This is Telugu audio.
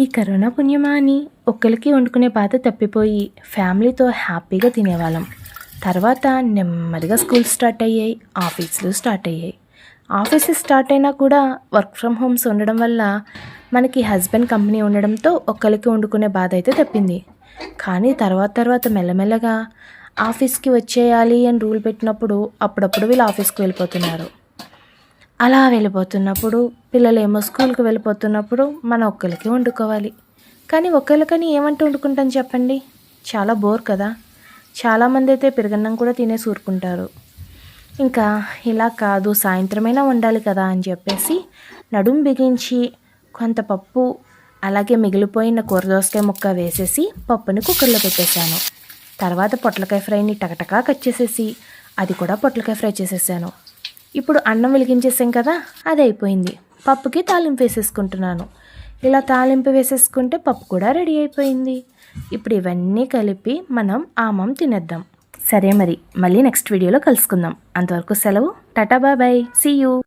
ఈ కరోనా పుణ్యమా అని ఒక్కరికి వండుకునే బాధ తప్పిపోయి ఫ్యామిలీతో హ్యాపీగా తినేవాళ్ళం. తర్వాత నెమ్మదిగా స్కూల్ స్టార్ట్ అయ్యాయి ఆఫీసులు స్టార్ట్ అయ్యాయి. ఆఫీసెస్ స్టార్ట్ అయినా కూడా వర్క్ ఫ్రమ్ హోమ్స్ ఉండడం వల్ల మనకి హస్బెండ్ కంపెనీ ఉండడంతో ఒక్కరికి వండుకునే బాధ అయితే తప్పింది. కానీ తర్వాత తర్వాత మెల్లమెల్లగా ఆఫీస్కి వచ్చేయాలి అని రూల్ పెట్టినప్పుడు అప్పుడప్పుడు వీళ్ళు ఆఫీస్కి వెళ్ళిపోతున్నారు. అలా వెళ్ళిపోతున్నప్పుడు పిల్లలు ఏమో స్కూల్కి వెళ్ళిపోతున్నప్పుడు మన ఒక్కరికి వండుకోవాలి. కానీ ఒక్కరికని ఏమంటూ వండుకుంటాం చెప్పండి? చాలా బోర్ కదా. చాలామంది అయితే పెరుగన్నం కూడా తినేసి ఊరుకుంటారు ఇంకా ఇలా కాదు సాయంత్రమైనా వండాలి కదా అని చెప్పేసి నడుం బిగించి కొంత పప్పు అలాగే మిగిలిపోయిన కూరదోసకాయ ముక్క వేసేసి పప్పుని కుక్కర్లో పెట్టేశాను. తర్వాత పొట్లకాయ ఫ్రైని టకటకా కట్ చేసేసి అది కూడా పొట్లకాయ ఫ్రై చేసేసాను. ఇప్పుడు అన్నం వెలిగించేసాం కదా అది అయిపోయింది. పప్పుకి తాలింపు వేసేసుకుంటున్నాను. ఇలా తాలింపు వేసేసుకుంటే పప్పు కూడా రెడీ అయిపోయింది. ఇప్పుడు ఇవన్నీ కలిపి మనం ఆమం తినేద్దాం. సరే మరి మళ్ళీ నెక్స్ట్ వీడియోలో కలుసుకుందాం. అంతవరకు సెలవు. Tata bye see you see you